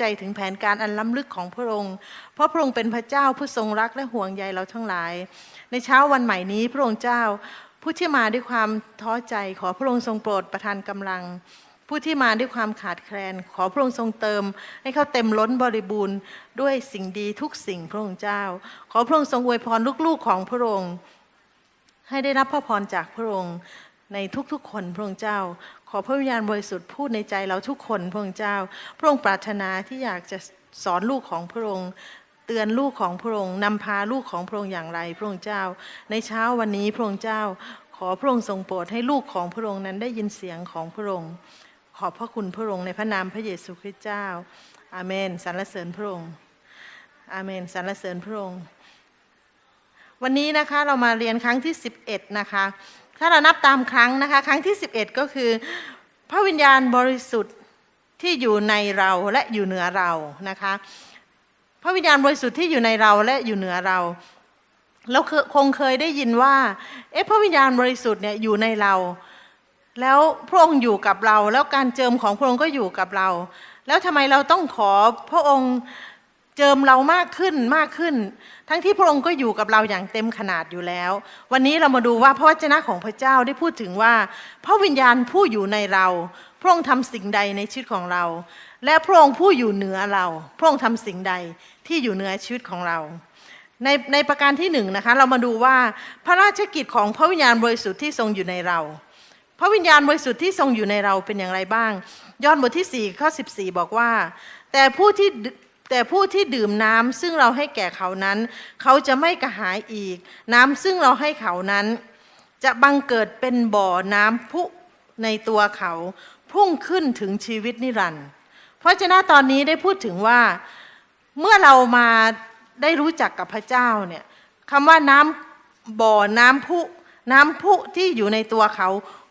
ใจถึงแผนการอันล้ำลึกของพระองค์ เพราะพระองค์เป็นพระเจ้าผู้ทรงรักและห่วงใยเราทั้งหลาย ในเช้าวันใหม่นี้พระองค์เจ้า ผู้ที่มาด้วยความท้อใจขอพระองค์ทรงโปรดประทานกำลัง ผู้ที่มาด้วยความขาดแคลน ขอพระองค์ทรงเติม ให้เขาเต็มล้นบริบูรณ์ด้วยสิ่งดีทุกสิ่งพระองค์เจ้า ขอพระองค์ทรงอวยพรลูกๆของพระองค์ ให้ได้รับพระพรจากพระองค์ในทุกๆ คนพระองค์เจ้า ขอพระวิญญาณบริสุทธิ์พูดในใจเราทุกคนพระองค์เจ้า พระองค์ปรารถนาที่อยากจะสอนลูกของพระองค์เตือนลูกของพระองค์นำพาลูกของพระองค์อย่างไรพระองค์เจ้า ในเช้าวันนี้พระองค์เจ้า ขอพระองค์ทรงโปรดให้ลูกของพระองค์นั้นได้ยินเสียงของพระองค์ ขอบพระคุณพระองค์ในพระนามพระเยซูคริสต์เจ้า อาเมนสรรเสริญพระองค์ อาเมนสรรเสริญพระองค์ วันนี้นะคะเรามาเรียนครั้งที่ 11 นะคะ ถ้าเรานับตามครั้งนะคะ ครั้งที่ 11 ก็คือ พระวิญญาณบริสุทธิ์ที่อยู่ในเราและอยู่เหนือเรานะคะ พระวิญญาณบริสุทธิ์ที่อยู่ในเราและอยู่เหนือเราเราคงเคยได้ยินว่า เอ๊ะพระวิญญาณบริสุทธิ์เนี่ยอยู่ในเรา แล้วพระองค์อยู่กับเรา แล้วการเจิมของพระองค์ก็อยู่กับเรา แล้วทำไมเราต้องขอพระองค์เจิมเรามากขึ้นมากขึ้น ทั้งที่พระองค์ก็อยู่กับเราอย่างเต็มขนาดอยู่แล้ว วันนี้เรามาดูว่าพระวจนะของพระเจ้าได้พูดถึงว่า พระวิญญาณผู้อยู่ในเรา พระองค์ทำสิ่งใดในชีวิตของเรา และพระองค์ผู้อยู่เหนือเรา พระองค์ทำสิ่งใดที่อยู่เหนือชีวิตของเราในในประการที่หนึ่งนะคะเรามาดูว่าพระราชกิจของพระวิญญาณบริสุทธิ์ที่ทรงอยู่ในเรา พระวิญญาณบริสุทธิ์ที่ทรงอยู่ในเราเป็นอย่างไรบ้าง ย้อนบทที่ 4 ข้อ 14 บอกว่า แต่ผู้ที่แต่ผู้ที่ดื่มน้ำซึ่งเราให้แก่เขานั้น เขาจะไม่กระหายอีก น้ำซึ่งเราให้เขานั้น จะบังเกิดเป็นบ่อน้ำพุในตัวเขา พุ่งขึ้นถึงชีวิตนิรันดร์เพราะฉะนั้นตอนนี้ได้พูดถึงว่าเมื่อเรามาได้รู้จักกับพระเจ้าเนี่ยคำว่าน้ำบ่อน้ำพุน้ำพุที่อยู่ในตัวเขา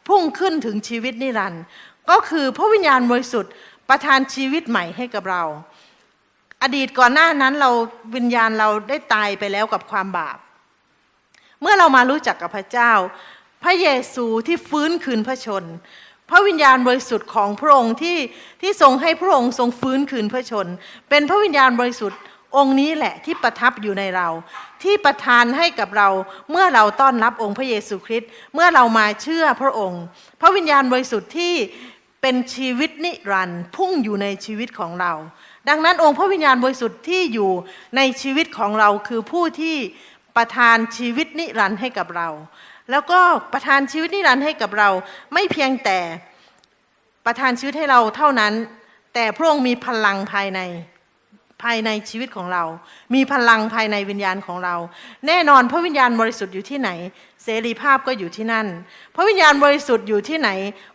พุ่งขึ้นถึงชีวิตนิรันดร์ก็คือพระวิญญาณบริสุทธิ์ประทานชีวิตใหม่ให้กับเรา อดีตก่อนหน้านั้นเราวิญญาณเราได้ตายไปแล้วกับความบาป เมื่อเรามารู้จักกับพระเจ้า พระเยซูที่ฟื้นคืนพระชน พระวิญญาณบริสุทธิ์ของพระองค์ที่ที่ทรงให้พระองค์ทรงฟื้นคืนพระชน เป็นพระวิญญาณบริสุทธิ์ องค์นี้แหละที่ประทับอยู่ในเรา ที่ประทานให้กับเราเมื่อเราต้อนรับองค์พระเยซูคริสต์เมื่อเรามาเชื่อพระองค์ พระวิญญาณบริสุทธิ์ที่เป็นชีวิตนิรันดร์พุ่งอยู่ในชีวิตของเรา ดังนั้นองค์พระวิญญาณบริสุทธิ์ที่อยู่ในชีวิตของเราคือผู้ที่ประทานชีวิตนิรันดร์ให้กับเรา แล้วก็ประทานชีวิตนิรันดร์ให้กับเรา ไม่เพียงแต่ประทานชีวิตให้เราเท่านั้น แต่พระองค์มีพลังภายใน ภายในชีวิตของเรา มีพลังภายในวิญญาณของเรา แน่นอนพระวิญญาณบริสุทธิ์อยู่ที่ไหน เสรีภาพก็อยู่ที่นั่น พระวิญญาณบริสุทธิ์อยู่ที่ไหน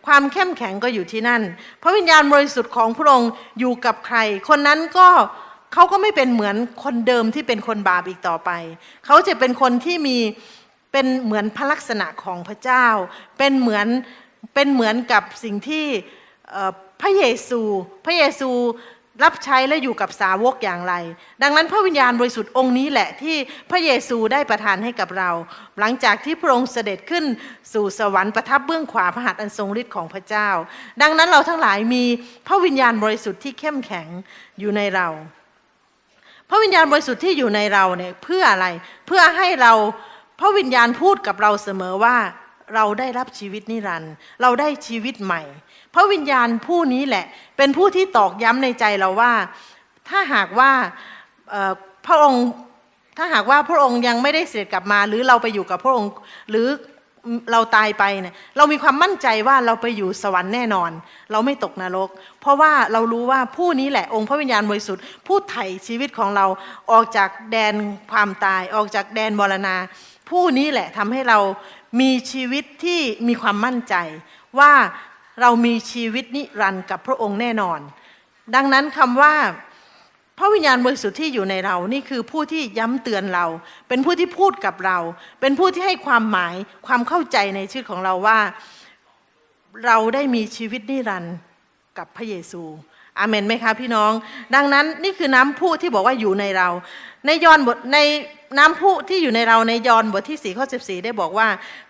ความเข้มแข็งก็อยู่ที่นั่น พระวิญญาณบริสุทธิ์ของพระองค์อยู่กับใคร คนนั้นก็เขาก็ไม่เป็นเหมือนคนเดิมที่เป็นคนบาปอีกต่อไป เขาจะเป็นคนที่มีเป็นเหมือนพระลักษณะของพระเจ้า เป็นเหมือนเป็นเหมือนกับสิ่งที่พระเยซู พระเยซู รับใช้และอยู่กับสาวกอย่างไร ดังนั้นพระวิญญาณบริสุทธิ์องค์นี้แหละที่พระเยซูได้ประทานให้กับเรา หลังจากที่พระองค์เสด็จขึ้นสู่สวรรค์ประทับเบื้องขวาพระหัตถ์อันทรงฤทธิ์ของพระเจ้า ดังนั้นเราทั้งหลายมีพระวิญญาณบริสุทธิ์ที่เข้มแข็งอยู่ในเรา พระวิญญาณบริสุทธิ์ที่อยู่ในเราเนี่ยเพื่ออะไร เพื่อให้เราพระวิญญาณพูดกับเราเสมอว่าเราได้รับชีวิตนิรันดร์เราได้ชีวิตใหม่ พระวิญญาณผู้นี้แหละ เป็นผู้ที่ตอกย้ำในใจเราว่า ถ้าหากว่าพระองค์ถ้าหากว่าพระองค์ยังไม่ได้เสด็จกลับมา หรือเราไปอยู่กับพระองค์ หรือเราตายไปเนี่ยเรามีความมั่นใจว่าเราไปอยู่สวรรค์แน่นอน เราไม่ตกนรก เพราะว่าเรารู้ว่าผู้นี้แหละองค์พระวิญญาณบริสุทธิ์ผู้ไถ่ชีวิตของเราออกจากแดนความตาย ออกจากแดนบรณา ผู้นี้แหละทำให้เรามีชีวิตที่มีความมั่นใจ ว่า เรามีชีวิตนิรันดร์กับพระองค์แน่นอน ดังนั้นคำว่าพระวิญญาณบริสุทธิ์ที่อยู่ในเรา นี่คือผู้ที่ย้ำเตือนเรา เป็นผู้ที่พูดกับเรา เป็นผู้ที่ให้ความหมาย ความเข้าใจในชีวิตของเราว่า เราได้มีชีวิตนิรันดร์กับพระเยซู อาเมนไหมคะพี่น้อง ดังนั้นนี่คือน้ำพุที่บอกว่าอยู่ในเรา ในยอนบทในน้ำพุที่อยู่ในเราในยอนบทที่4ข้อ14 ได้บอกว่า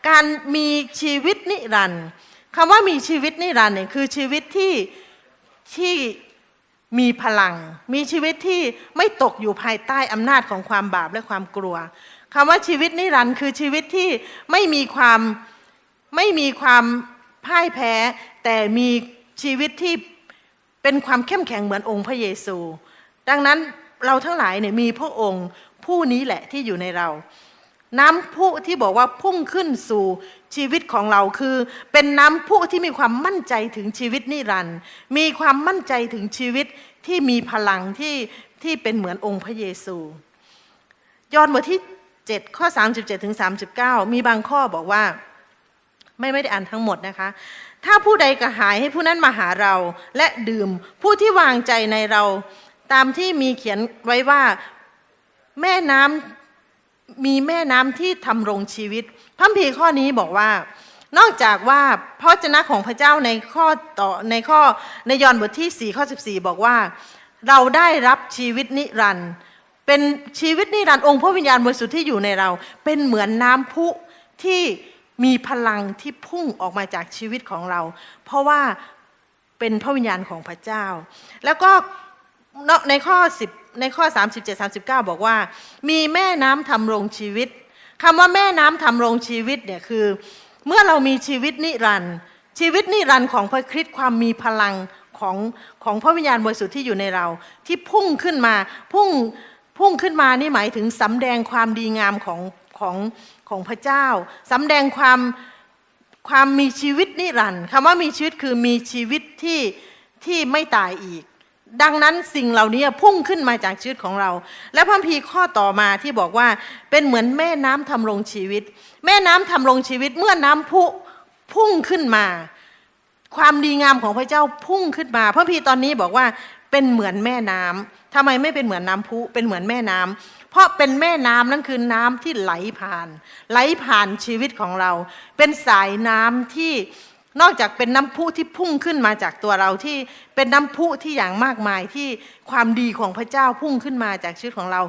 การมีชีวิตนิรันดร์ คำว่ามีชีวิตนิรันดร์เนี่ยคือชีวิตที่ที่มีพลัง มีชีวิตที่ไม่ตกอยู่ภายใต้อำนาจของความบาปและความกลัวคำว่าชีวิตนิรันดร์คือชีวิตที่ไม่มีความไม่มีความพ่ายแพ้ แต่มีชีวิตที่เป็นความเข้มแข็งเหมือนองค์พระเยซู ดังนั้นเราทั้งหลายเนี่ยมีพระองค์ผู้นี้แหละที่อยู่ในเรา น้ำพุที่บอกว่าพุ่งขึ้นสู่ชีวิตของเราคือ เป็นน้ำพุที่มีความมั่นใจถึงชีวิตนิรันดร์มีความมั่นใจถึงชีวิตที่มีพลังที่ที่เป็นเหมือนองค์พระเยซูยอนบทที่ 7 ข้อ 37ถึง39 มีบางข้อบอกว่า ไม่ไม่ได้อ่านทั้งหมดนะคะ ถ้าผู้ใดกระหายให้ผู้นั้นมาหาเราและดื่ม ผู้ที่วางใจในเรา ตามที่มีเขียนไว้ว่าแม่น้ำ มีแม่น้ำที่ทำรงชีวิตพระคัมภีร์ข้อนี้บอกว่า นอกจากว่าพระวจนะของพระเจ้าในข้อต่อในข้อในยอห์นบทที่4ข้อ14 บอกว่า เราได้รับชีวิตนิรันดร์เป็นชีวิตนิรันดร์องค์พระวิญญาณบริสุทธิ์ที่อยู่ในเรา เป็นเหมือนน้ำพุที่มีพลังที่พุ่งออกมาจากชีวิตของเรา เพราะว่าเป็นพระวิญญาณของพระเจ้า แล้วก็ในข้อ10 ในข้อ 37 39 บอกว่า มีแม่น้ำทำรงชีวิตคำว่าแม่น้ำทำรงชีวิตเนี่ยคือ เมื่อเรามีชีวิตนิรันดร์ชีวิตนิรันดร์ของพระคริสต์ความมีพลังของของพระวิญญาณบริสุทธิ์ที่อยู่ในเรา ที่พุ่งขึ้นมาพุ่งพุ่งขึ้นมานี่หมายถึงสำแดงความดีงามของของของพระเจ้าสำแดงความความมีชีวิตนิรันดร์คำว่ามีชีวิตคือมีชีวิตที่ที่ไม่ตายอีก ดังนั้นสิ่งเหล่านี้พุ่งขึ้นมาจากชีวิตของเรา และพระพีข้อต่อมาที่บอกว่าเป็นเหมือนแม่น้ำทำรงชีวิต แม่น้ำทำรงชีวิตเมื่อน้ำพุพุ่งขึ้นมา ความดีงามของพระเจ้าพุ่งขึ้นมา พระพีตอนนี้บอกว่าเป็นเหมือนแม่น้ำทำไมไม่เป็นเหมือนน้ำพุเป็นเหมือนแม่น้ำเพราะเป็นแม่น้ำนั่นคือน้ำที่ไหลผ่าน ไหลผ่านชีวิตของเรา เป็นสายน้ำที่ นอกจากเป็นน้ำพุที่พุ่งขึ้นมาจากตัวเราที่เป็นน้ำพุที่อย่างมากมายที่ความดีของพระเจ้าพุ่งขึ้นมาจากชีวิตของเรา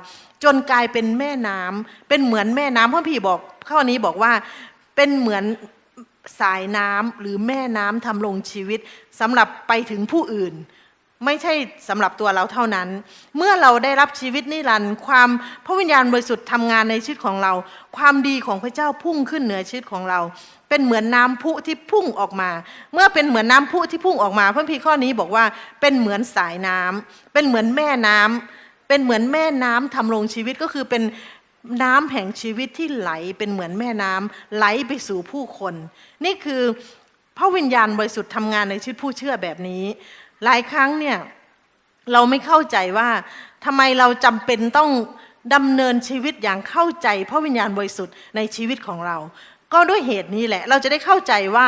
จนกลายเป็นแม่น้ำเป็นเหมือนแม่น้ำพระพี่บอกข้อนี้บอกว่าเป็นเหมือนสายน้ำหรือแม่น้ำทำลงชีวิตสำหรับไปถึงผู้อื่น ไม่ใช่สำหรับตัวเราเท่านั้น เมื่อเราได้รับชีวิตนิรันดร์ความพระวิญญาณบริสุทธิ์ทำงานในชีวิตของเรา ความดีของพระเจ้าพุ่งขึ้นเหนือชีวิตของเรา เป็นเหมือนน้ำพุที่พุ่งออกมา เมื่อเป็นเหมือนน้ำพุที่พุ่งออกมาพระพีข้อนี้บอกว่าเป็นเหมือนสายน้ำเป็นเหมือนแม่น้ำเป็นเหมือนแม่น้ำทำลงชีวิตก็คือเป็นน้ำแห่งชีวิตที่ไหลเป็นเหมือนแม่น้ำไหลไปสู่ผู้คน นี่คือพระวิญญาณบริสุทธิ์ทำงานในชีวิตผู้เชื่อแบบนี้ หลายครั้งเนี่ยเราไม่เข้าใจว่าทำไมเราจำเป็นต้องดำเนินชีวิตอย่างเข้าใจพระวิญญาณบริสุทธิ์ในชีวิตของเรา ก็ด้วยเหตุนี้แหละ เราจะได้เข้าใจว่า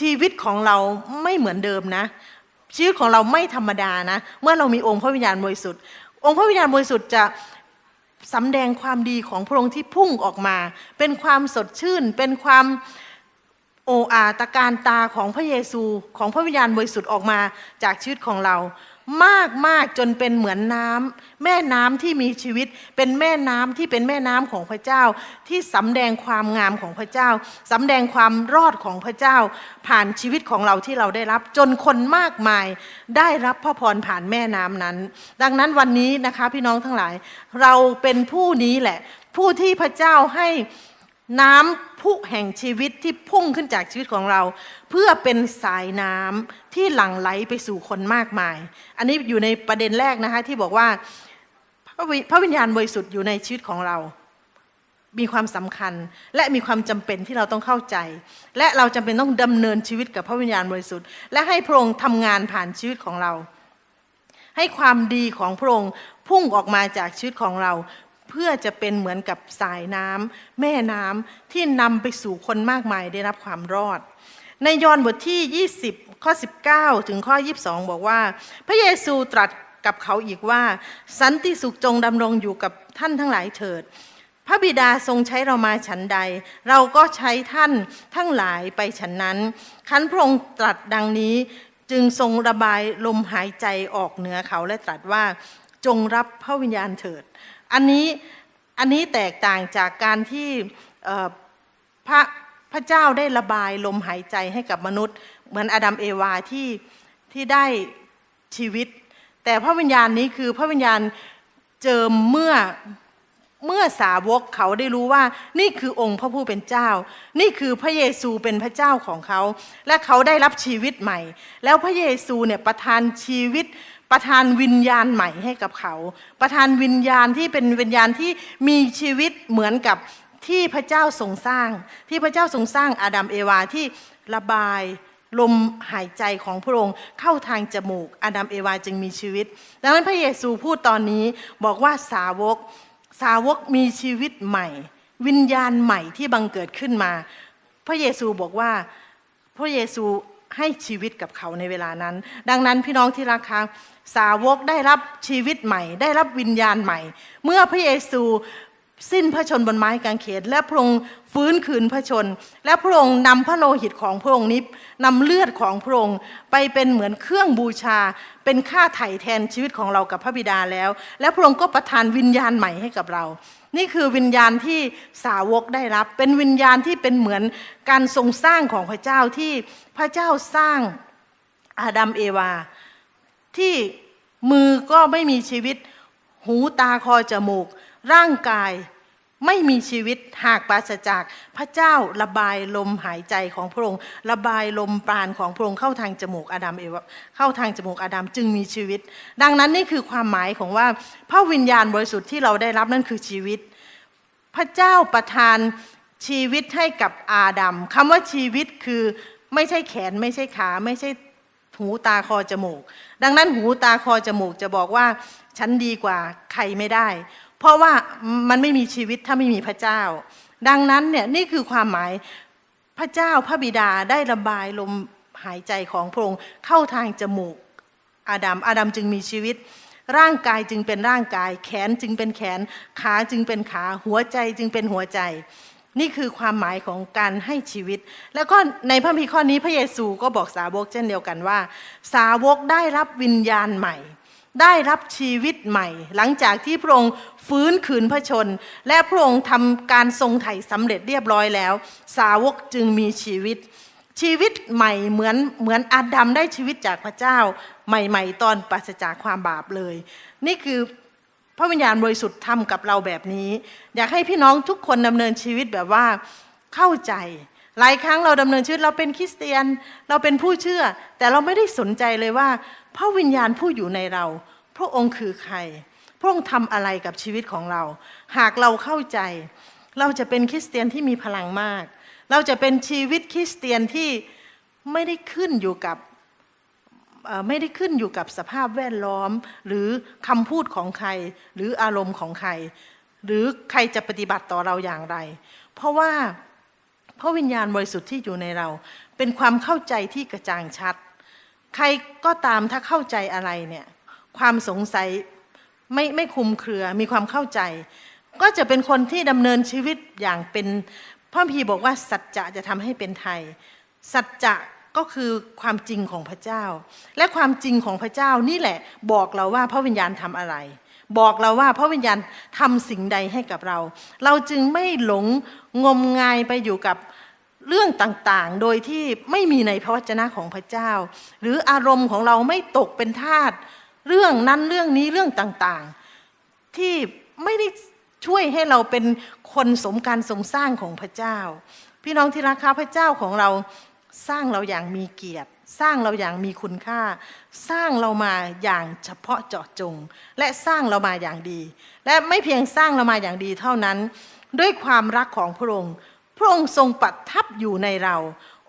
ชีวิตของเราไม่เหมือนเดิมนะ ชีวิตของเราไม่ธรรมดานะ เมื่อเรามีองค์พระวิญญาณบริสุทธิ์ องค์พระวิญญาณบริสุทธิ์จะสำแดงความดีของพระองค์ที่พุ่งออกมา เป็นความสดชื่น เป็นความ โออาตะการตาของพระเยซูของพระวิญญาณบริสุทธิ์ออกมาจากชีวิตของเรา มากมากจนเป็นเหมือนน้ำแม่น้ำที่มีชีวิต เป็นแม่น้ำที่เป็นแม่น้ำของพระเจ้า ที่สำแดงความงามของพระเจ้าสำแดงความรอดของพระเจ้า ผ่านชีวิตของเราที่เราได้รับ จนคนมากมายได้รับพระพรผ่านแม่น้ำนั้น ดังนั้นวันนี้นะคะพี่น้องทั้งหลาย เราเป็นผู้นี้แหละ ผู้ที่พระเจ้าให้ น้ำพุแห่งชีวิตที่พุ่งขึ้นจากชีวิตของเรา เพื่อเป็นสายน้ำที่หลั่งไหลไปสู่คนมากมาย อันนี้อยู่ในประเด็นแรกนะคะที่บอกว่าพระวิพระวิญญาณบริสุทธิ์อยู่ในชีวิตของเรา มีความสำคัญและมีความจำเป็นที่เราต้องเข้าใจ และเราจำเป็นต้องดำเนินชีวิตกับพระวิญญาณบริสุทธิ์ และให้พระองค์ทำงานผ่านชีวิตของเรา ให้ความดีของพระองค์พุ่งออกมาจากชีวิตของเรา เพื่อจะเป็นเหมือนกับสายน้ำแม่น้ำที่นำไปสู่คนมากมายได้รับความรอด ในยอห์นบทที่ 20 ข้อ 19 ถึงข้อ 22 บอกว่า พระเยซูตรัสกับเขาอีกว่า สันติสุขจงดำรงอยู่กับท่านทั้งหลายเถิด พระบิดาทรงใช้เรามาฉันใด เราก็ใช้ท่านทั้งหลายไปฉันนั้นคันพระองค์ตรัสดังนี้จึงทรงระบายลมหายใจออกเหนือเขาและตรัสว่าจงรับพระวิญญาณเถิด อันนี้อันนี้แตกต่างจากการที่พระพระเจ้าได้ระบายลมหายใจให้กับมนุษย์ เหมือนอาดัมเอวาที่ที่ได้ชีวิต แต่พระวิญญาณนี้คือพระวิญญาณเจิมเมื่อเมื่อสาวกเขาได้รู้ว่า นี่คือองค์พระผู้เป็นเจ้า นี่คือพระเยซูเป็นพระเจ้าของเขา และเขาได้รับชีวิตใหม่ แล้วพระเยซูเนี่ยประทานชีวิต ประทานวิญญาณใหม่ให้กับเขา ประทานวิญญาณที่เป็นวิญญาณที่มีชีวิตเหมือนกับที่พระเจ้าทรงสร้าง ที่พระเจ้าทรงสร้างอาดัมเอวาที่ระบายลมหายใจของพระองค์เข้าทางจมูกอาดัมเอวาจึงมีชีวิต ดังนั้นพระเยซูพูดตอนนี้บอกว่าสาวก สาวกมีชีวิตใหม่ วิญญาณใหม่ที่บังเกิดขึ้นมา พระเยซูบอกว่าพระเยซู ให้ชีวิตกับเขาในเวลานั้น ดังนั้นพี่น้องที่รักครับสาวกได้รับชีวิตใหม่ ได้รับวิญญาณใหม่ เมื่อพระเยซูสิ้นพระชนบนไม้กางเขน และพระองค์ฟื้นคืนพระชน และพระองค์นำพระโลหิตของพระองค์นี้นำเลือดของพระองค์ไปเป็นเหมือนเครื่องบูชา เป็นค่าไถ่แทนชีวิตของเรากับพระบิดาแล้ว และพระองค์ก็ประทานวิญญาณใหม่ให้กับเรา นี่คือวิญญาณที่สาวกได้รับ เป็นวิญญาณที่เป็นเหมือนการทรงสร้างของพระเจ้าที่พระเจ้าสร้างอาดัมเอวา ที่มือก็ไม่มีชีวิต หูตาคอจมูก ร่างกาย ไม่มีชีวิตหากปราศจากพระเจ้าระบายลมหายใจของพระองค์ ระบายลมปราณของพระองค์เข้าทางจมูกอาดัมเอวเข้าทางจมูกอาดัมจึงมีชีวิต ดังนั้นนี่คือความหมายของว่าพระวิญญาณบริสุทธิ์ที่เราได้รับนั่นคือชีวิต พระเจ้าประทานชีวิตให้กับอาดัมคำว่าชีวิตคือไม่ใช่แขนไม่ใช่ขาไม่ใช่ หูตาคอจมูก ดังนั้นหูตาคอจมูกจะบอกว่าฉันดีกว่าใครไม่ได้ เพราะว่ามันไม่มีชีวิตถ้าไม่มีพระเจ้า ดังนั้นเนี่ยนี่คือความหมายพระเจ้าพระบิดาได้ระบายลมหายใจของพระองค์เข้าทางจมูกอาดัมอาดัมจึงมีชีวิต ร่างกายจึงเป็นร่างกาย แขนจึงเป็นแขน ขาจึงเป็นขาหัวใจจึงเป็นหัวใจ นี่คือความหมายของการให้ชีวิต แล้วก็ในพระมีข้อนี้พระเยซูก็บอกสาวกเช่นเดียวกันว่า สาวกได้รับวิญญาณใหม่ ได้รับชีวิตใหม่ หลังจากที่พระองค์ฟื้นคืนพระชน และพระองค์ทำการทรงไถ่สำเร็จเรียบร้อยแล้ว สาวกจึงมีชีวิต ชีวิตใหม่เหมือนเหมือนอาดัมได้ชีวิตจากพระเจ้า ใหม่ ๆ ตอนปราศจากความบาปเลย นี่คือ พระวิญญาณบริสุทธิ์ทำกับเราแบบนี้ อยากให้พี่น้องทุกคนดำเนินชีวิตแบบว่าเข้าใจ หลายครั้งเราดำเนินชีวิตเราเป็นคริสเตียน เราเป็นผู้เชื่อ แต่เราไม่ได้สนใจเลยว่า พระวิญญาณผู้อยู่ในเรา พระองค์คือใคร พระองค์ทำอะไรกับชีวิตของเรา หากเราเข้าใจ เราจะเป็นคริสเตียนที่มีพลังมาก เราจะเป็นชีวิตคริสเตียนที่ไม่ได้ขึ้นอยู่กับ ไม่ได้ขึ้นอยู่กับสภาพแวดล้อม หรือคำพูดของใคร หรืออารมณ์ของใคร หรือใครจะปฏิบัติต่อเราอย่างไร เพราะว่าพระวิญญาณบริสุทธิ์ที่อยู่ในเรา เป็นความเข้าใจที่กระจ่างชัด ใครก็ตามถ้าเข้าใจอะไรเนี่ยความสงสัยไม่ไม่คุมเครือมีความเข้าใจ ก็จะเป็นคนที่ดำเนินชีวิตอย่างเป็นพระพีบอกว่าสัจจะจะทำให้เป็นไทย สัจจะ ก็คือความจริงของพระเจ้า และความจริงของพระเจ้านี่แหละ บอกเราว่าพระวิญญาณทำอะไร บอกเราว่าพระวิญญาณทำสิ่งใดให้กับเรา เราจึงไม่หลงงมงายไปอยู่กับเรื่องต่างๆ โดยที่ไม่มีในพระวจนะของพระเจ้า หรืออารมณ์ของเราไม่ตกเป็นทาสเรื่องนั้นเรื่องนี้เรื่องต่างๆ ที่ไม่ได้ช่วยให้เราเป็นคนสมการทรงสร้างของพระเจ้า พี่น้องที่รักคะพระเจ้าของเรา สร้างเราอย่างมีเกียรติ สร้างเราอย่างมีคุณค่า สร้างเรามาอย่างเฉพาะเจาะจง และสร้างเรามาอย่างดี และไม่เพียงสร้างเรามาอย่างดีเท่านั้น ด้วยความรักของพระองค์ พระองค์ทรงประทับอยู่ในเรา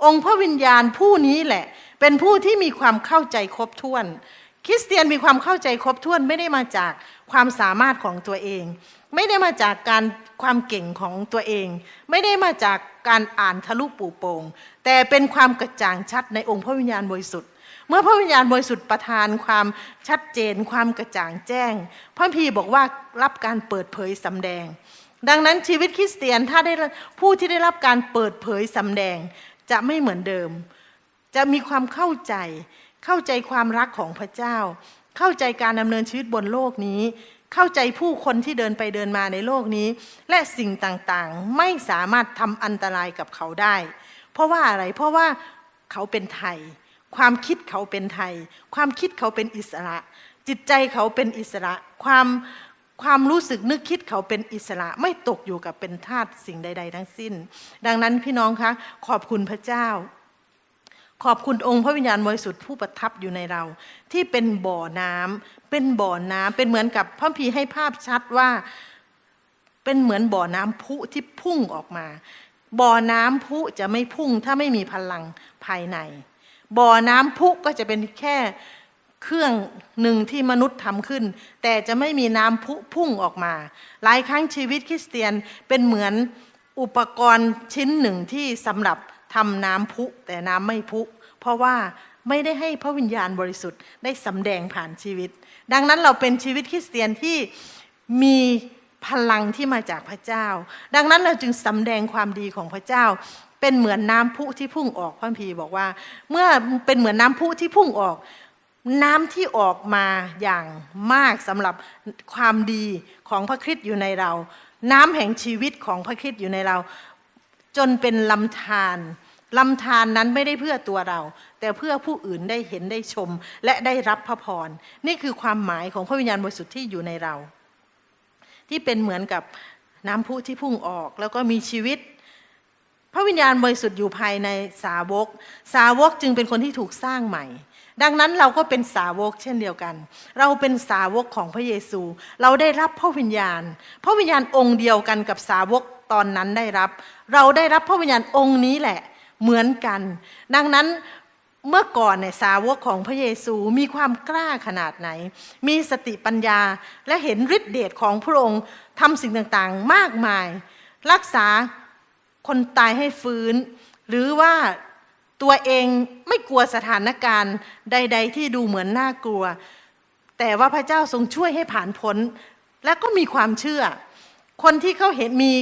องค์พระวิญญาณผู้นี้แหละ เป็นผู้ที่มีความเข้าใจครบถ้วน คริสเตียนมีความเข้าใจครบถ้วนไม่ได้มาจากความสามารถของตัวเอง ไม่ได้มาจากการความเก่งของตัวเอง ไม่ได้มาจากการอ่านทะลุปูโปงแต่เป็นความกระจ่างชัดในองค์พระวิญญาณบริสุทธิ์เมื่อพระวิญญาณบริสุทธิ์ประทานความชัดเจน ความกระจ่างแจ้ง พระพีบอกว่ารับการเปิดเผยสำแดง ดังนั้นชีวิตคริสเตียนถ้าได้ผู้ที่ได้รับการเปิดเผยสำแดง จะไม่เหมือนเดิม จะมีความเข้าใจ เข้าใจความรักของพระเจ้า เข้าใจการดำเนินชีวิตบนโลกนี้ เข้าใจผู้คนที่เดินไปเดินมาในโลกนี้ และสิ่งต่างๆ ไม่สามารถทำอันตรายกับเขาได้ เพราะว่าอะไรเพราะว่าเขาเป็นไทย ความคิดเขาเป็นไทย ความคิดเขาเป็นอิสระ จิตใจเขาเป็นอิสระ ความความรู้สึกนึกคิดเขาเป็นอิสระไม่ตกอยู่กับเป็นทาสสิ่งใด ๆ ทั้งสิ้น ดังนั้นพี่น้องคะขอบคุณพระเจ้า ขอบคุณองค์พระวิญญาณบริสุทธิ์ผู้ประทับอยู่ในเรา ที่เป็นบ่อน้ำเป็นบ่อน้ำเป็นเหมือนกับพระพีให้ภาพชัดว่าเป็นเหมือนบ่อน้ำพุที่พุ่งออกมา บ่อน้ำพุจะไม่พุ่งถ้าไม่มีพลังภายใน บ่อน้ำพุก็จะเป็นแค่เครื่องหนึ่งที่มนุษย์ทำขึ้น แต่จะไม่มีน้ำพุพุ่งออกมา หลายครั้งชีวิตคริสเตียนเป็นเหมือนอุปกรณ์ชิ้นหนึ่งที่สำหรับ ทำน้ำพุแต่น้ำไม่พุ เพราะว่าไม่ได้ให้พระวิญญาณบริสุทธิ์ได้สำแดงผ่านชีวิต ดังนั้นเราเป็นชีวิตคริสเตียนที่มีพลังที่มาจากพระเจ้า ดังนั้นเราจึงสำแดงความดีของพระเจ้า เป็นเหมือนน้ำพุที่พุ่งออกพระคัมภีร์บอกว่า เมื่อเป็นเหมือนน้ำพุที่พุ่งออก น้ำที่ออกมาอย่างมากสำหรับความดีของพระคริสต์อยู่ในเรา น้ำแห่งชีวิตของพระคริสต์อยู่ในเรา จนเป็นลำธารลำธารนนั้นไม่ได้เพื่อตัวเรา แต่เพื่อผู้อื่นได้เห็นได้ชม และได้รับพระพร นี่คือความหมายของพระวิญญาณบริสุทธิ์ที่อยู่ในเรา ที่เป็นเหมือนกับน้ำพุที่พุ่งออกแล้วก็มีชีวิต พระวิญญาณบริสุทธิ์อยู่ภายในสาวก สาวกจึงเป็นคนที่ถูกสร้างใหม่ ดังนั้นเราก็เป็นสาวกเช่นเดียวกัน เราเป็นสาวกของพระเยซู เราได้รับพระวิญญาณ พระวิญญาณองค์เดียวกันกับสาวกตอนนั้นได้รับ เราได้รับพระวิญญาณองค์นี้แหละเหมือนกัน ดังนั้นเมื่อก่อนเนี่ยสาวกของพระเยซูมีความกล้าขนาดไหน มีสติปัญญาและเห็นฤทธิเดชของพระองค์ทำสิ่งต่างๆ มากมาย รักษาคนตายให้ฟื้น หรือว่าตัวเองไม่กลัวสถานการณ์ใด ๆ ที่ดูเหมือนน่ากลัว แต่ว่าพระเจ้าทรงช่วยให้ผ่านพ้น และก็มีความเชื่อ คนที่เขาเห็นมี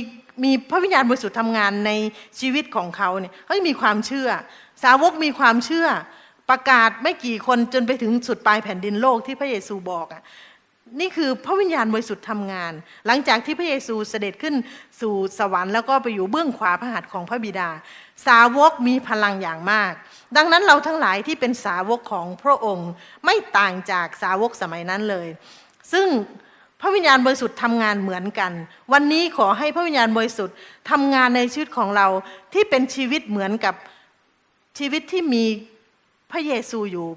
มีพระวิญญาณบริสุทธิ์ทำงานในชีวิตของเขาเนี่ยเขาจะมีความเชื่อ สาวกมีความเชื่อ ประกาศไม่กี่คนจนไปถึงสุดปลายแผ่นดินโลกที่พระเยซูบอกอะนี่คือพระวิญญาณบริสุทธิ์ทำงาน หลังจากที่พระเยซูเสด็จขึ้นสู่สวรรค์แล้วก็ไปอยู่เบื้องขวาพระหัตถ์ของพระบิดา สาวกมีพลังอย่างมาก ดังนั้นเราทั้งหลายที่เป็นสาวกของพระองค์ไม่ต่างจากสาวกสมัยนั้นเลย ซึ่ง พระวิญญาณบริสุทธิ์ทำงานเหมือนกัน วันนี้ขอให้พระวิญญาณบริสุทธิ์ทำงานในชีวิตของเราที่เป็นชีวิตเหมือนกับชีวิตที่มีพระเยซูอยู่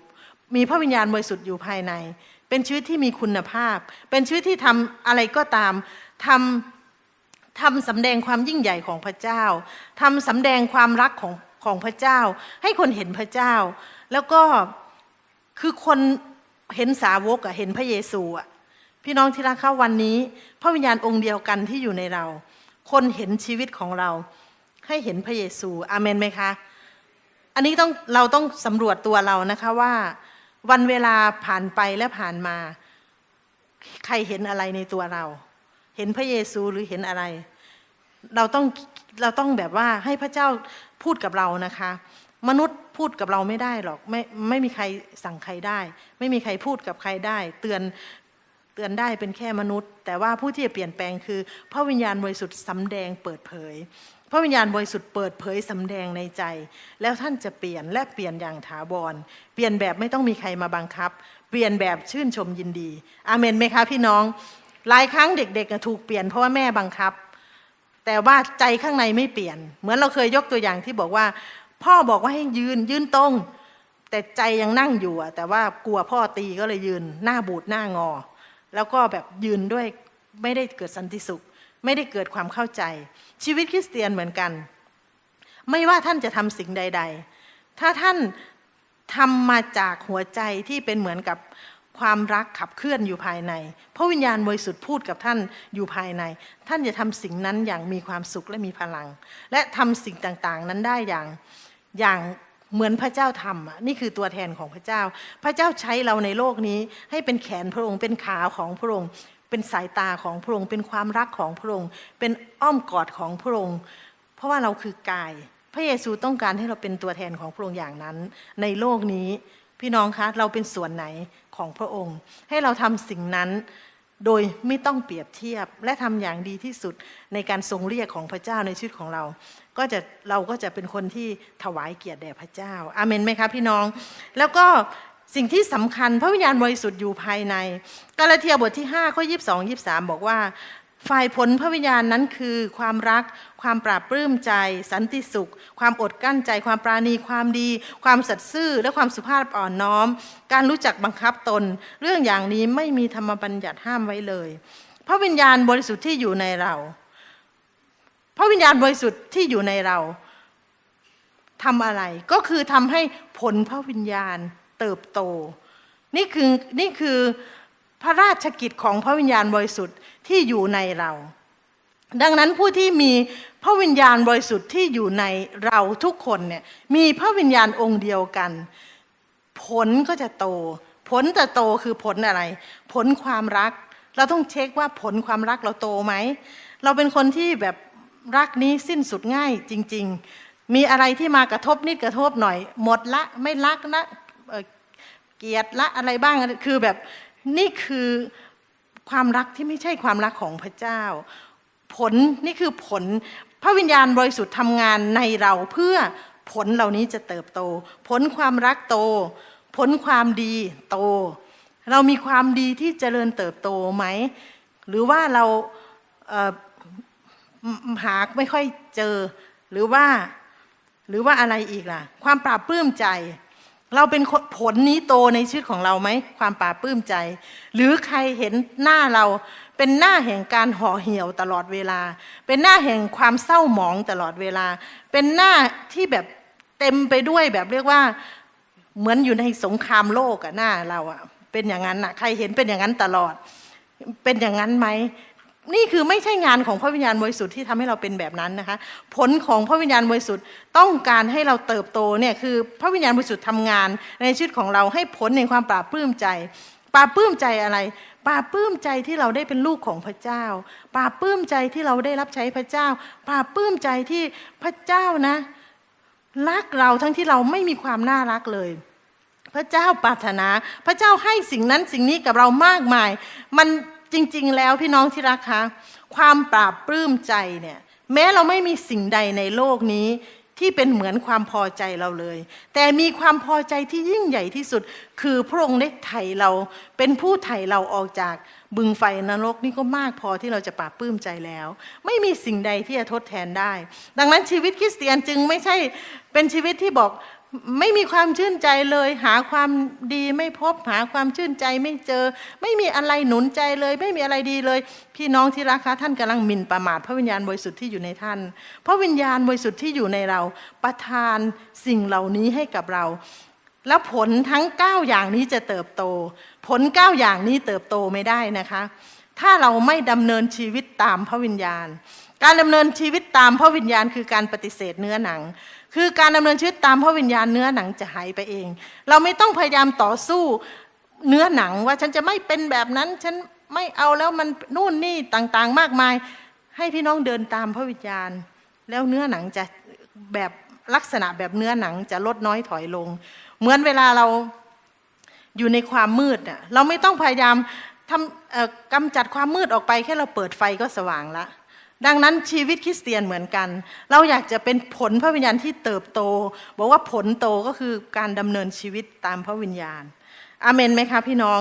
มีพระวิญญาณบริสุทธิ์อยู่ภายใน เป็นชีวิตที่มีคุณภาพ เป็นชีวิตที่ทำอะไรก็ตามทำทำสำแดงความยิ่งใหญ่ของพระเจ้าทำสำแดงความรักของของพระเจ้า ให้คนเห็นพระเจ้า แล้วก็คือคนเห็นสาวกอะเห็นพระเยซูอะ พี่น้องที่รักเข้าวันนี้ พระวิญญาณองค์เดียวกันที่อยู่ในเรา คนเห็นชีวิตของเรา ให้เห็นพระเยซูอาเมนไหมคะ อันนี้ต้องเราต้องสำรวจตัวเรานะคะว่า วันเวลาผ่านไปและผ่านมา ใครเห็นอะไรในตัวเรา เห็นพระเยซูหรือเห็นอะไร เราต้องเราต้องแบบว่าให้พระเจ้าพูดกับเรานะคะ มนุษย์พูดกับเราไม่ได้หรอกไม่ไม่มีใครสั่งใครได้ ไม่มีใครพูดกับใครได้ เตือน เตือนได้เป็นแค่มนุษย์ แต่ว่าผู้ที่จะเปลี่ยนแปลงคือ พระวิญญาณบริสุทธิ์สำแดงเปิดเผย พระวิญญาณบริสุทธิ์เปิดเผยสำแดงในใจ แล้วท่านจะเปลี่ยนและเปลี่ยนอย่างถาวร เปลี่ยนแบบไม่ต้องมีใครมาบังคับ เปลี่ยนแบบชื่นชมยินดี อาเมนไหมคะพี่น้อง หลายครั้งเด็กๆถูกเปลี่ยนเพราะว่าแม่บังคับ แต่ว่าใจข้างในไม่เปลี่ยน เหมือนเราเคยยกตัวอย่างที่บอกว่า พ่อบอกว่าให้ยืนยืนตรงแต่ใจยังนั่งอยู่อะแต่ว่ากลัวพ่อตีก็เลยยืน หน้าบูดหน้างอ แล้วก็แบบยืนด้วยไม่ได้เกิดสันติสุข ไม่ได้เกิดความเข้าใจ ชีวิตคริสเตียนเหมือนกัน ไม่ว่าท่านจะทำสิ่งใด ๆ ถ้าท่านทำมาจากหัวใจที่เป็นเหมือนกับความรักขับเคลื่อนอยู่ภายใน พระวิญญาณบริสุทธิ์พูดกับท่านอยู่ภายใน ท่านจะทำสิ่งนั้นอย่างมีความสุขและมีพลัง และทำสิ่งต่างๆ นั้นได้อย่างอย่าง เหมือนพระเจ้าทำอะนี่คือตัวแทนของพระเจ้า พระเจ้าใช้เราในโลกนี้ ให้เป็นแขนพระองค์ เป็นขาของพระองค์ เป็นสายตาของพระองค์ เป็นความรักของพระองค์ เป็นอ้อมกอดของพระองค์ เพราะว่าเราคือกาย พระเยซูต้องการให้เราเป็นตัวแทนของพระองค์อย่างนั้น ในโลกนี้ พี่น้องคะเราเป็นส่วนไหนของพระองค์ ให้เราทำสิ่งนั้นโดยไม่ต้องเปรียบเทียบและทำอย่างดีที่สุดในการทรงเรียกของพระเจ้าในชีวิตของเรา ก็จะเราก็จะเป็นคนที่ถวายเกียรติแด่พระเจ้าอาเมนไหมคะพี่น้อง แล้วก็สิ่งที่สำคัญพระวิญญาณบริสุทธิ์อยู่ภายใน กาลาเทียบทที่5ข้อ22 23 บอกว่า ฝ่ายผลพระวิญญาณนั้นคือ ความรัก ความปราบปลื้มใจ สันติสุข ความอดกลั้นใจ ความปราณีความดี ความสัตย์ซื่อ และความสุภาพอ่อนน้อม การรู้จักบังคับตน เรื่องอย่างนี้ไม่มีธรรมบัญญัติห้ามไว้เลย พระวิญญาณบริสุทธิ์ที่อยู่ในเรา ระวิญญาณบริสุทธิ์ที่อยู่ในเราทำอะไร ก็คือทำให้ผลพระวิญญาณเติบโต นี่คือนี่คือพระราชกิจของพระวิญญาณบริสุทธิ์ที่อยู่ในเรา ดังนั้นผู้ที่มีพระวิญญาณบริสุทธิ์ที่อยู่ในเราทุกคนเนี่ยมีพระวิญญาณองค์เดียวกัน ผลก็จะโต ผลจะโตคือผลอะไร ผลความรัก เราต้องเช็คว่าผลความรักเราโตไหม เราเป็นคนที่แบบ รักนี้สิ้นสุดง่ายจริง ๆ มีอะไรที่มากระทบนิดกระทบหน่อย หมดละไม่รักนะเเกียดละอะไรบ้างคือแบบนี่คือความรักที่ไม่ใช่ความรักของพระเจ้า ผลนี่คือผลพระวิญญาณบริสุทธิ์ทำงานในเราเพื่อผลเหล่านี้จะเติบโต ผลความรักโต ผลความดีโต เรามีความดีที่เจริญเติบโตไหม หรือว่าเราเหาไม่ค่อยเจอ หรือว่าหรือว่าอะไรอีกล่ะ ความปราบปลื้มใจ เราเป็นผลนี้โตในชีวิตของเราไหมความปราบปลื้มใจ หรือใครเห็นหน้าเราเป็นหน้าแห่งการห่อเหี่ยวตลอดเวลา เป็นหน้าแห่งความเศร้าหมองตลอดเวลา เป็นหน้าที่แบบเต็มไปด้วยแบบเรียกว่าเหมือนอยู่ในสงครามโลกอะหน้าเราอะเป็นอย่างนั้นอะใครเห็นเป็นอย่างนั้นตลอด เป็นอย่างนั้นไหม นี่คือไม่ใช่งานของพระวิญญาณบริสุทธิ์ที่ทำให้เราเป็นแบบนั้นนะคะ ผลของพระวิญญาณบริสุทธิ์ต้องการให้เราเติบโตเนี่ยคือพระวิญญาณบริสุทธิ์ทำงานในชีวิตของเราให้ผลในความปราบปลื้มใจปราบปลื้มใจอะไรปราบปลื้มใจที่เราได้เป็นลูกของพระเจ้าปราบปลื้มใจที่เราได้รับใช้พระเจ้าปราบปลื้มใจที่พระเจ้านะรักเราทั้งที่เราไม่มีความน่ารักเลย พระเจ้าปรารถนา พระเจ้าให้สิ่งนั้นสิ่งนี้กับเรามากมาย มัน จริง ๆ แล้วพี่น้องที่รักคะความปราบปลื้มใจเนี่ยแม้เราไม่มีสิ่งใดในโลกนี้ที่เป็นเหมือนความพอใจเราเลย แต่มีความพอใจที่ยิ่งใหญ่ที่สุด คือพระองค์ได้ไถ่เรา เป็นผู้ไถ่เราออกจากบึงไฟนรกนี่ก็มากพอที่เราจะปราบปลื้มใจแล้ว ไม่มีสิ่งใดที่จะทดแทนได้ ดังนั้นชีวิตคริสเตียนจึงไม่ใช่เป็นชีวิตที่บอก ไม่มีความชื่นใจเลย หาความดีไม่พบหาความชื่นใจไม่เจอ ไม่มีอะไรหนุนใจเลย ไม่มีอะไรดีเลย พี่น้องที่รักคะท่านกำลังหมิ่นประมาทพระวิญญาณบริสุทธิ์ที่อยู่ในท่านพระวิญญาณบริสุทธิ์ที่อยู่ในเรา ประทานสิ่งเหล่านี้ให้กับเรา แล้วผลทั้ง 9 อย่างนี้จะเติบโต ผล 9 อย่างนี้เติบโตไม่ได้นะคะ ถ้าเราไม่ดำเนินชีวิตตามพระวิญญาณ การดำเนินชีวิตตามพระวิญญาณคือการปฏิเสธเนื้อหนัง คือการดำเนินชีวิตตามพระวิญญาณเนื้อหนังจะหายไปเอง เราไม่ต้องพยายามต่อสู้เนื้อหนังว่าฉันจะไม่เป็นแบบนั้น ฉันไม่เอาแล้วมันนู่นนี่ต่างๆ มากมาย ให้พี่น้องเดินตามพระวิญญาณ แล้วเนื้อหนังจะแบบลักษณะแบบเนื้อหนังจะลดน้อยถอยลง เหมือนเวลาเราอยู่ในความมืดน่ะเราไม่ต้องพยายามทำกำจัดความมืดออกไปแค่เราเปิดไฟก็สว่างละ ดังนั้นชีวิตคริสเตียนเหมือนกัน เราอยากจะเป็นผลพระวิญญาณที่เติบโต บอกว่าผลโตก็คือการดำเนินชีวิตตามพระวิญญาณอาเมนไหมคะพี่น้อง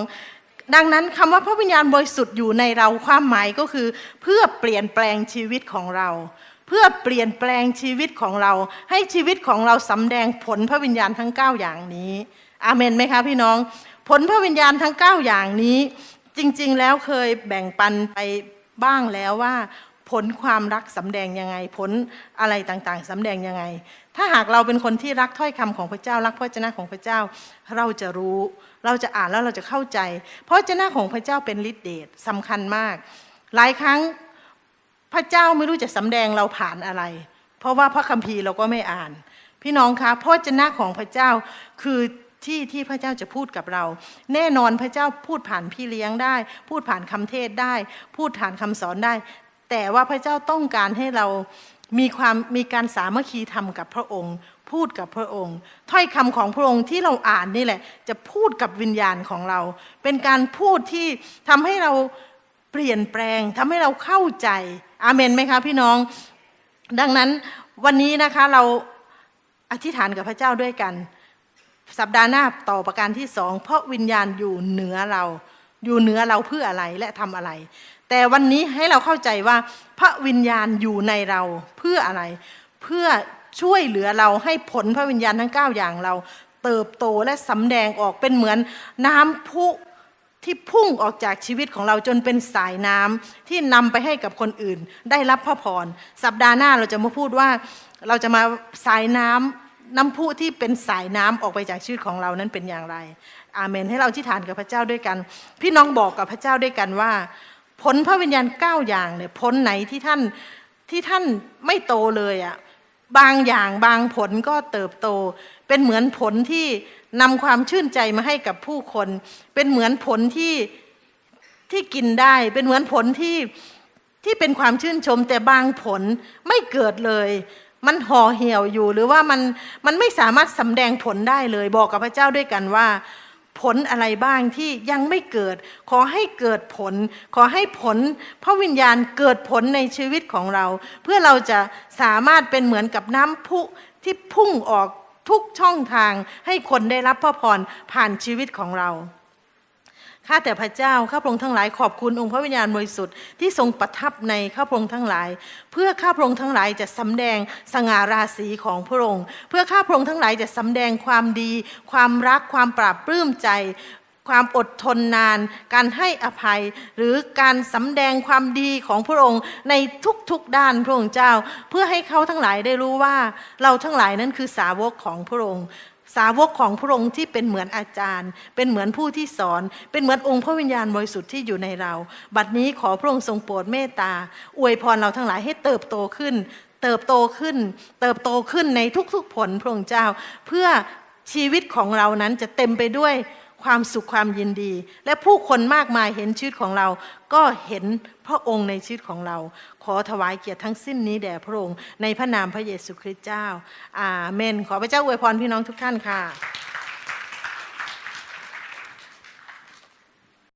ดังนั้นคำว่าพระวิญญาณบริสุทธิ์อยู่ในเราความหมายก็คือ เพื่อเปลี่ยนแปลงชีวิตของเรา เพื่อเปลี่ยนแปลงชีวิตของเรา ให้ชีวิตของเราสำแดงผลพระวิญญาณทั้ง 9 อย่างนี้อาเมนไหมคะพี่น้อง ผลพระวิญญาณทั้ง 9 อย่างนี้ จริง ๆ แล้วเคยแบ่งปันไปบ้างแล้วว่า ผลความรักสำแดงยังไง ผลอะไรต่างๆสำแดงยังไง ถ้าหากเราเป็นคนที่รักถ้อยคำของพระเจ้า รักพระวจนะของพระเจ้า เราจะรู้ เราจะอ่านแล้วเราจะเข้าใจเพราะวจนะของพระเจ้าเป็นฤทธิเดชสำคัญมาก หลายครั้งพระเจ้าไม่รู้จะสำแดงเราผ่านอะไร เพราะว่าพระคัมภีร์เราก็ไม่อ่าน พี่น้องคะพระวจนะของพระเจ้าคือที่ที่พระเจ้าจะพูดกับเรา แน่นอนพระเจ้าพูดผ่านพี่เลี้ยงได้ พูดผ่านคำเทศได้ พูดผ่านคำสอนได้ แต่ว่าพระเจ้าต้องการให้เรามีความมีการสามัคคีธรรมกับพระองค์ พูดกับพระองค์ ถ้อยคำของพระองค์ที่เราอ่านนี่แหละ จะพูดกับวิญญาณของเรา เป็นการพูดที่ทำให้เราเปลี่ยนแปลงทำให้เราเข้าใจอาเมนไหมคะพี่น้อง ดังนั้นวันนี้นะคะเราอธิษฐานกับพระเจ้าด้วยกัน สัปดาห์หน้าต่อประการที่สองเพราะวิญญาณอยู่เหนือเรา อยู่เหนือเราเพื่ออะไรและทำอะไร แต่วันนี้ให้เราเข้าใจว่าพระวิญญาณอยู่ในเราเพื่ออะไร เพื่อช่วยเหลือเราให้ผลพระวิญญาณทั้ง 9 อย่างเรา เติบโตและสำแดงออกเป็นเหมือนน้ำพุที่พุ่งออกจากชีวิตของเราจนเป็นสายน้ำที่นำไปให้กับคนอื่น ได้รับพระพรสัปดาห์หน้าเราจะมาพูดว่าเราจะมาสายน้ำน้ำพุที่เป็นสายน้ำออกไปจากชีวิตของเรานั้นเป็นอย่างไร อาเมน ให้เราที่ฐานกับพระเจ้าด้วยกัน พี่น้องบอกกับพระเจ้าด้วยกันว่า ผลพระวิญญาณเก้าอย่างเนี่ยผลไหนที่ท่านที่ท่านไม่โตเลยอะ่ะบางอย่างบางผลก็เติบโต เป็นเหมือนผลที่นำความชื่นใจมาให้กับผู้คน เป็นเหมือนผลที่ที่กินได้ เป็นเหมือนผลที่ที่เป็นความชื่นชมแต่บางผลไม่เกิดเลย มันห่อเหี่ยวอยู่หรือว่ามันมันไม่สามารถสำแดงผลได้เลย บอกกับพระเจ้าด้วยกันว่า ผลอะไรบ้างที่ยังไม่เกิด ขอให้เกิดผล ขอให้ผลพระวิญญาณเกิดผลในชีวิตของเรา เพื่อเราจะสามารถเป็นเหมือนกับน้ำพุที่พุ่งออกทุกช่องทางให้คนได้รับพระพรผ่านชีวิตของเรา ข้าแต่พระเจ้าข้าพระองค์ทั้งหลายขอบคุณองค์พระวิญญาณบริสุทธิ์ที่ทรงประทับในข้าพระองค์ทั้งหลาย เพื่อข้าพระองค์ทั้งหลายจะสำแดงสง่าราศีของพระองค์ เพื่อข้าพระองค์ทั้งหลายจะสำแดงความดี ความรักความปราบปลื้มใจ ความอดทนนาน การให้อภัย หรือการสำแดงความดีของพระองค์ในทุกๆด้านพระองค์เจ้า เพื่อให้เขาทั้งหลายได้รู้ว่าเราทั้งหลายนั้นคือสาวกของพระองค์ สาวกของพระองค์ที่เป็นเหมือนอาจารย์ เป็นเหมือนผู้ที่สอน เป็นเหมือนองค์พระวิญญาณบริสุทธิ์ที่อยู่ในเรา บัดนี้ขอพระองค์ทรงโปรดเมตตา อวยพรเราทั้งหลายให้เติบโตขึ้น เติบโตขึ้น เติบโตขึ้นในทุกๆผลพระองค์เจ้า เพื่อชีวิตของเรานั้นจะเต็มไปด้วย ความสุขความยินดี และผู้คนมากมายเห็นชีวิตของเรา ก็เห็นพระองค์ในชีวิตของเรา ขอถวายเกียรติทั้งสิ้นนี้แด่พระองค์ในพระนามพระเยซูคริสต์เจ้า อาเมน ขอพระเจ้าอวยพรพี่น้องทุกท่านค่ะ